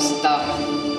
на устах.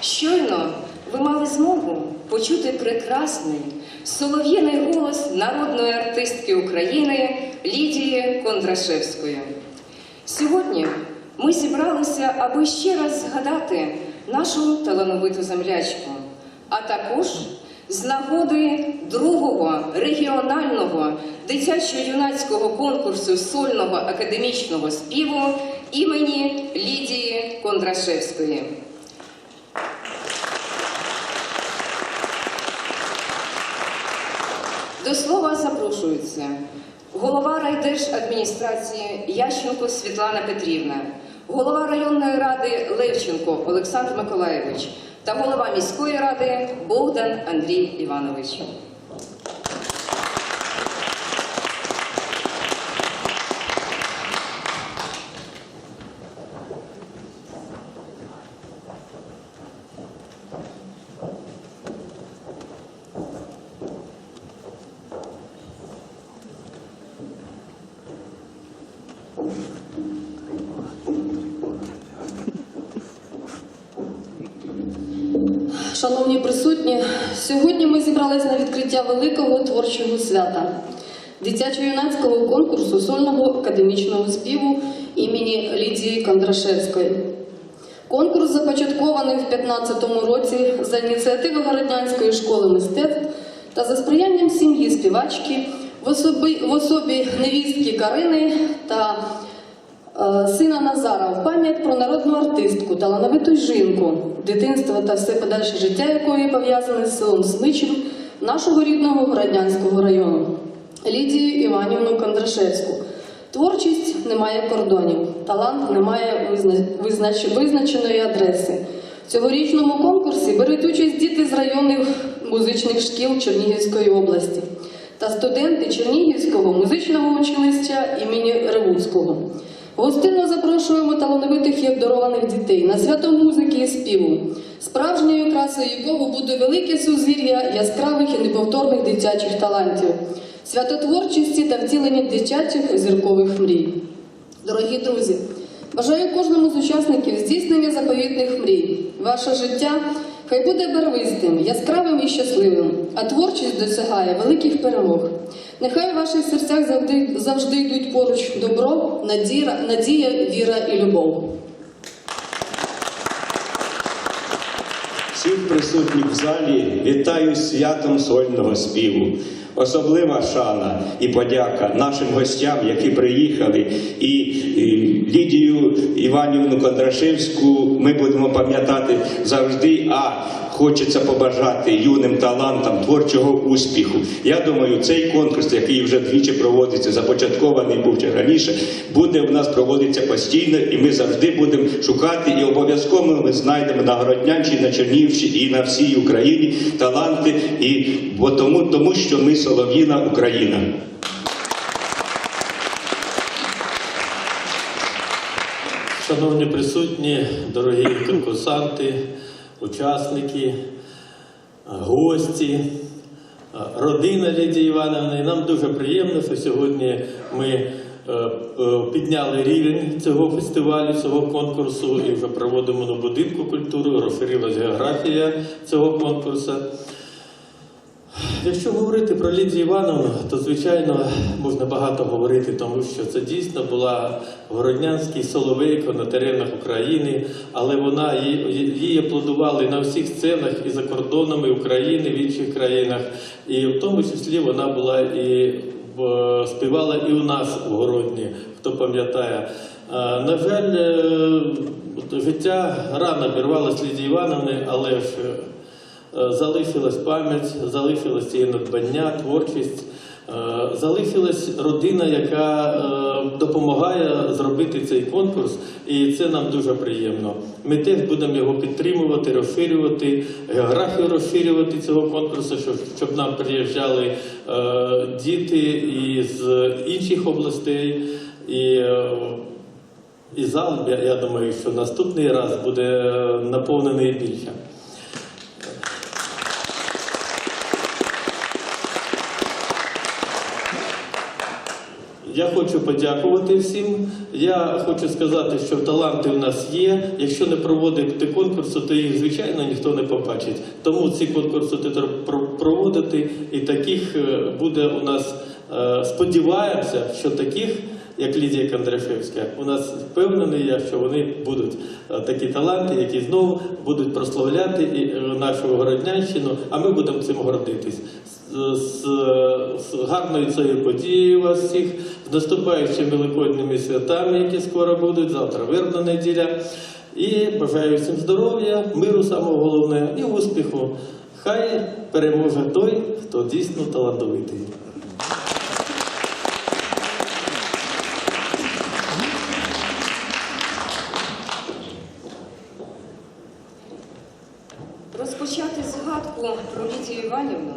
Щойно ви мали змогу почути прекрасний солов'їний голос народної артистки України Лідії Кондрашевської. Сьогодні ми зібралися, аби ще раз згадати нашу талановиту землячку, а також з нагоди другого регіонального дитячо-юнацького конкурсу сольного академічного співу імені Лідії Кондрашевської. До слова запрошується голова райдержадміністрації Ященко Світлана Петрівна, голова районної ради Левченко Олександр Миколаєвич та голова міської ради Богдан Андрій Іванович. Відкриття великого творчого свята дитячо-юнацького конкурсу сольного академічного співу імені Лідії Кондрашевської. Конкурс започаткований в 2015 році за ініціативи Городнянської школи мистецтв та за сприянням сім'ї співачки в особі, в особі невістки Карини та е, сина Назара в пам'ять про народну артистку, талановиту жінку, дитинство та все подальше життя якої пов'язане з селом Смичів нашого рідного Городнянського району. Лідію Іванівну Кондрашевську. Творчість не має кордонів, талант не має визнач- визначеної адреси. В цьогорічному конкурсі беруть участь діти з районних музичних шкіл Чернігівської області та студенти Чернігівського музичного училища імені Ревуцького. Гостинно запрошуємо талановитих і обдарованих дітей на свято музики і співу, справжньою красою якого буде велике сузір'я яскравих і неповторних дитячих талантів, свято творчості та втілення дитячих зіркових мрій. Дорогі друзі, бажаю кожному з учасників здійснення заповітних мрій. Ваше життя хай буде барвистим, яскравим і щасливим, а творчість досягає великих перемог. Нехай у ваших серцях завжди, завжди йдуть поруч добро, надія, надія, віра і любов. Всіх присутніх в залі вітаю святом сольного співу. Особлива шана і подяка нашим гостям, які приїхали, і Лідію Іванівну Кондрашевську ми будемо пам'ятати завжди. А хочеться побажати юним талантам творчого успіху. Я думаю, цей конкурс, який вже двічі проводиться, започаткований був ще раніше, буде у нас проводитися постійно, і ми завжди будемо шукати і обов'язково ми знайдемо на Городнянщині, на Чернігівщині і на всій Україні таланти, і бо тому, тому що ми солов'їна Україна. Шановні присутні, дорогі конкурсанти, учасники, гості, родина Лідії Івановни. Нам дуже приємно, що сьогодні ми е, е, підняли рівень цього фестивалю, цього конкурсу і вже проводимо на будинку культури, розширилась географія цього конкурсу. Якщо говорити про Лідію Івановну, то звичайно можна багато говорити, тому що це дійсно була городнянський соловейко на теренах України, але вона її, аплодували на всіх сценах і за кордонами України, в інших країнах, і в тому числі вона була і співала і у нас у Городні, хто пам'ятає. На жаль, е, життя рано обірвалося Лідії Івановни, але ж залишилась пам'ять, залишилось її надбання, творчість, е, залишилась родина, яка е, допомагає зробити цей конкурс, і це нам дуже приємно. Ми теж будемо його підтримувати, розширювати, географію розширювати цього конкурсу, щоб, щоб нам приїжджали е, діти із інших областей. І, е, і зал, я думаю, що наступний раз буде наповнений більше. Я хочу подякувати всім. Я хочу сказати, що таланти у нас є. Якщо не проводити конкурсу, то їх звичайно ніхто не побачить. Тому ці конкурси треба проводити, і таких е, буде у нас. е, Сподіваємося, що таких, як Лідія Кондрашевська, у нас впевнений я, що вони будуть е, такі таланти, які знову будуть прославляти нашу Городнянщину, а ми будемо цим гордитись. З, з, гарною цією подією вас всіх, з наступаючими великодніми святами, які скоро будуть, завтра вербна неділя. І бажаю всім здоров'я, миру самого головне і успіху. Хай переможе той, хто дійсно талановитий. Розпочати згадку про Лідію Іванівну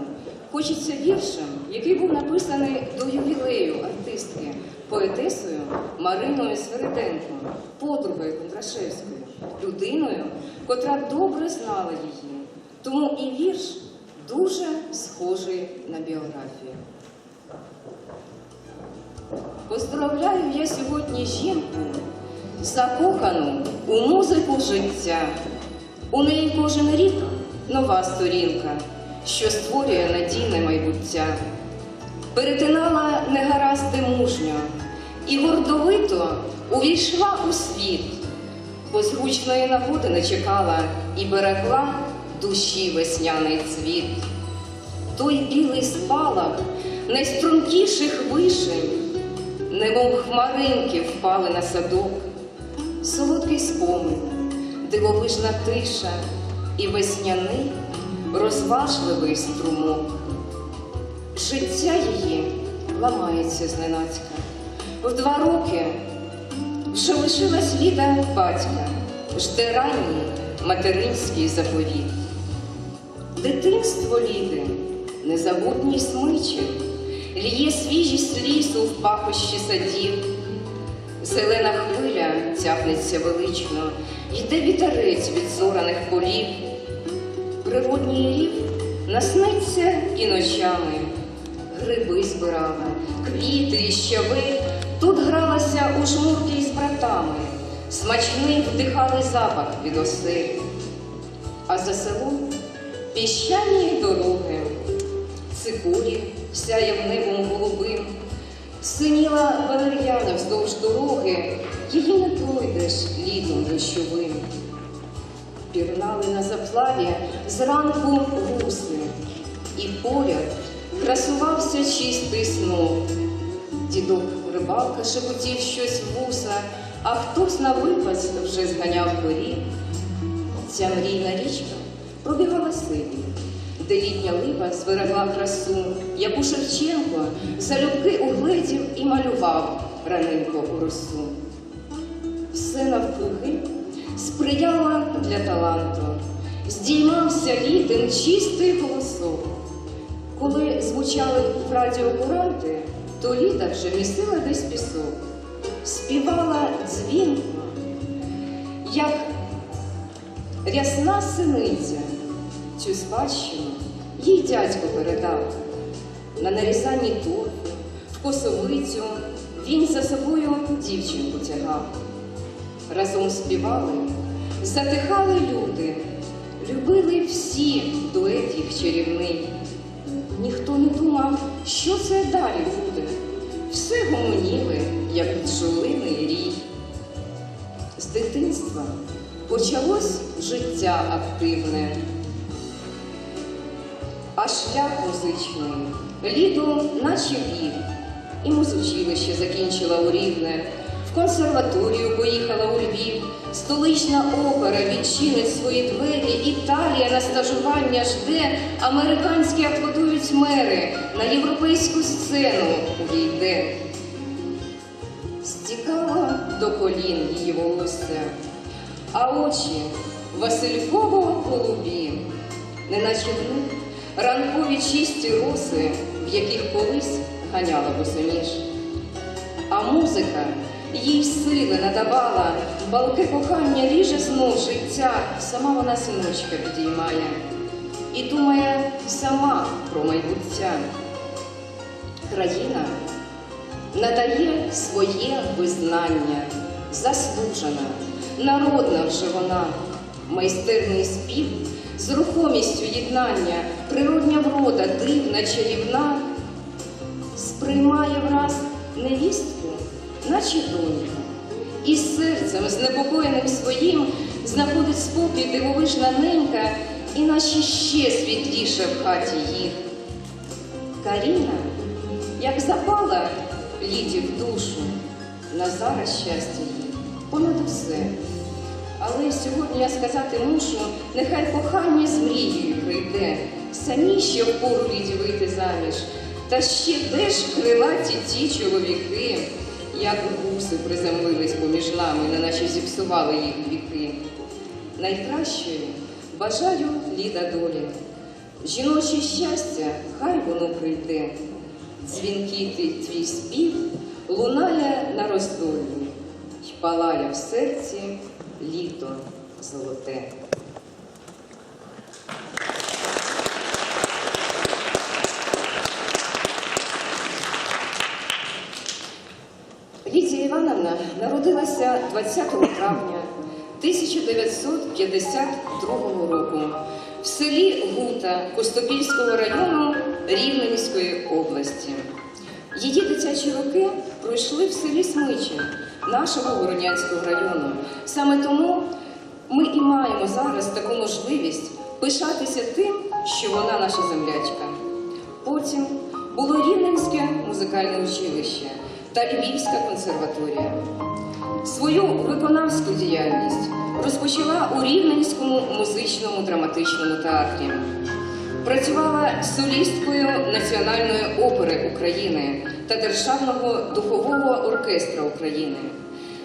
хочеться віршем, який був написаний до ювілею артистки, поетесою Мариною Свериденко, подругою Кондрашевською, людиною, котра добре знала її. Тому і вірш дуже схожий на біографію. Поздравляю я сьогодні жінку, закохану у музику життя. У неї кожен рік нова сторінка, що створює надійне майбуття. Перетинала негаразди мужньо і гордовито увійшла у світ, бо зручної нагоди не чекала і берегла душі весняний цвіт. Той білий спалах найстрункіших вишень, немов хмаринки впали на садок, солодкий спомин, дивовижна тиша і весняний розважливий струмок. Життя її ламається зненацька. В два роки вже лишилась ліда батька, жде ранній материнський заповіт. Дитинство ліди, незабутній смичі, ліє свіжість лісу в пахощі садів. Зелена хвиля тягнеться велично, йде вітерець від зораних полів. Природній рів насниться і ночами. Гриби збирала, квіти і щави. Тут гралася у жмурки із братами, смачний вдихали запах від осель. А за селом піщані дороги, цикурі сяє в небом голубим, синіла валер'яна вздовж дороги, її не пройдеш літом дощовим. Пірнали на заплаві зранку гуси, і поряд красувався чистий снов. Дідок рибалка шепотів щось вуса, а хтось на випас вже зганяв горів. Ця мрійна річка пробігала сиві, де літня липа зберегла красу, яку Шевченко залюбки угледів і малював раненько у росу. Все навкруги сприяло для таланту, здіймався літин чистий голосок. Коли звучали в радіо куранти, то літа вже місила десь пісок, співала дзвінко, як рясна синиця. Цю спадщину їй дядько передав. На нарізанні торфу, в косовицю він за собою дівчинку тягав. Разом співали, затихали люди, любили всі дует їх чарівний. Ніхто не думав, що це далі буде. Все гомоніли, як бджолиний рій. З дитинства почалось життя активне, а шлях музичний ліду наче вів, і музичилище закінчила у Рівне, консерваторію поїхала у Львів, столична опера відчинить свої двері, Італія на стажування жде, американські аплодують мери, на європейську сцену увійде. Стікало до колін її волосся, а очі Васильково голубі, неначе в них ранкові чисті роси, в яких колись ганяла босоніж. А музика їй сили надавала, балки кохання ріже знов життя, сама вона синочка підіймає. І думає сама про майбуття. Країна надає своє визнання, заслужена, народна вже вона, майстерний спів з рухомістю єднання, природня врода, дивна, чарівна, сприймає враз невістку, наче донька, і серцем знепокоєним своїм знаходить спокій дивовижна ненька, і наче ще світліше в хаті їх. Каріна, як запала літі в душу, на зараз щастя їй понад усе. Але сьогодні я сказати мушу, нехай кохання з мрією прийде, самі ще впору ліді вийти заміж. Та ще де ж крилаті ті чоловіки, як гуси приземлились поміж нами, неначе зіпсували їх віки. Найкращої бажаю ліда долі. Жіноче щастя, хай воно прийде. Дзвінкий твій спів лунає на роздолі, й палає в серці літо золоте. 20 травня 1952 року в селі Гута Костопільського району Рівненської області. Її дитячі роки пройшли в селі Смичин нашого Воронянського району. Саме тому ми і маємо зараз таку можливість пишатися тим, що вона наша землячка. Потім було Рівненське музикальне училище та Львівська консерваторія. Свою виконавську діяльність розпочала у Рівненському музичному драматичному театрі. Працювала солісткою Національної опери України та Державного духового оркестра України.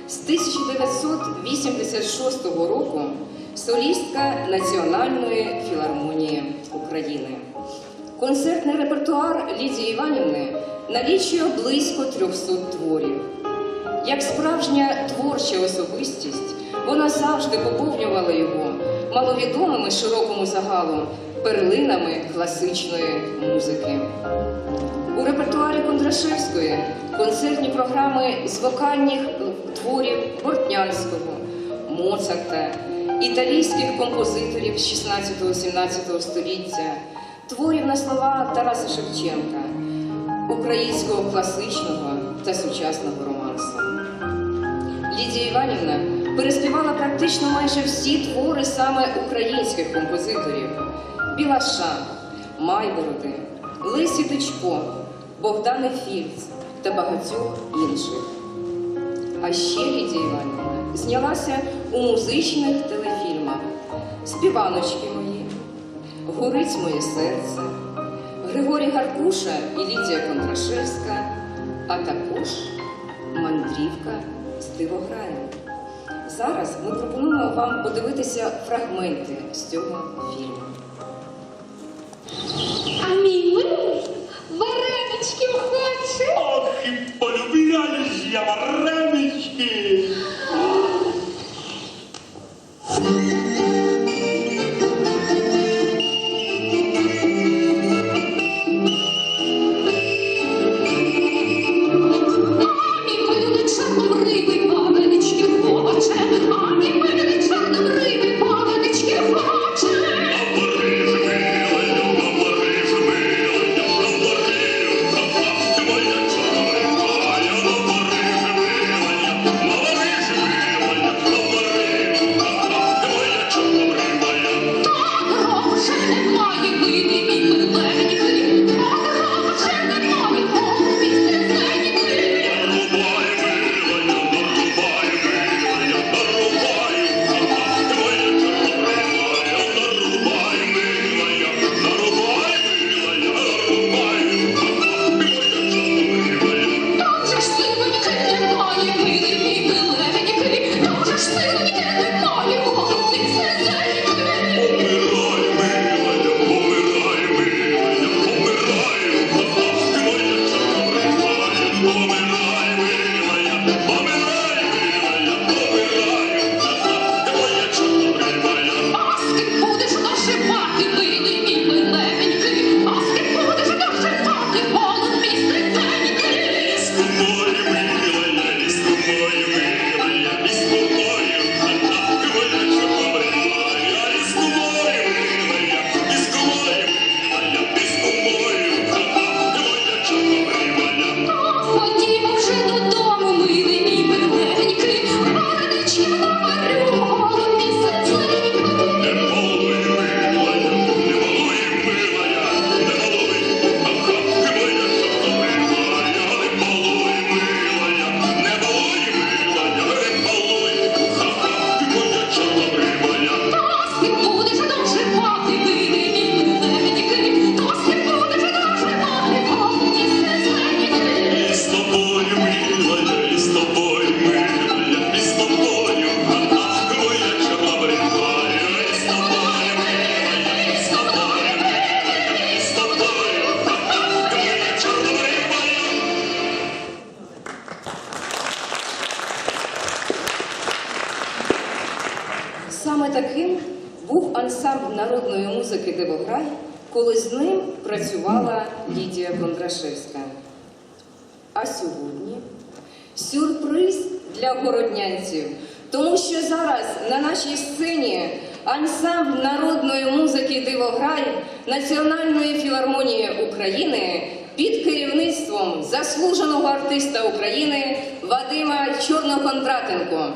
З 1986 року солістка Національної філармонії України. Концертний репертуар Лідії Іванівни налічує близько 300 творів. Як справжня творча особистість, вона завжди поповнювала його маловідомими широкому загалу перлинами класичної музики. У репертуарі Кондрашевської концертні програми з вокальних творів Бортнянського, Моцарта, італійських композиторів 16-17 століття, творів на слова Тараса Шевченка, українського класичного та сучасного романсу. Лідія Іванівна переспівала практично майже всі твори саме українських композиторів: Білаша, Майбороди, Лесі Дичко, Богдана Фільц та багатьох інших. А ще Лідія Іванівна знялася у музичних телефільмах Співаночки мої, Горить моє серце, Григорій Гаркуша і Лідія Кондрашевська, а також Мандрівка з Дивограєм. Зараз ми пропонуємо вам подивитися фрагменти з цього фільму. А мій милий вареничків хоче. Ох, і полюбляю ж я варенички. Городнянців. Тому що зараз на нашій сцені ансамбль народної музики Дивограй Національної філармонії України під керівництвом заслуженого артиста України Вадима Чорнокондратенко.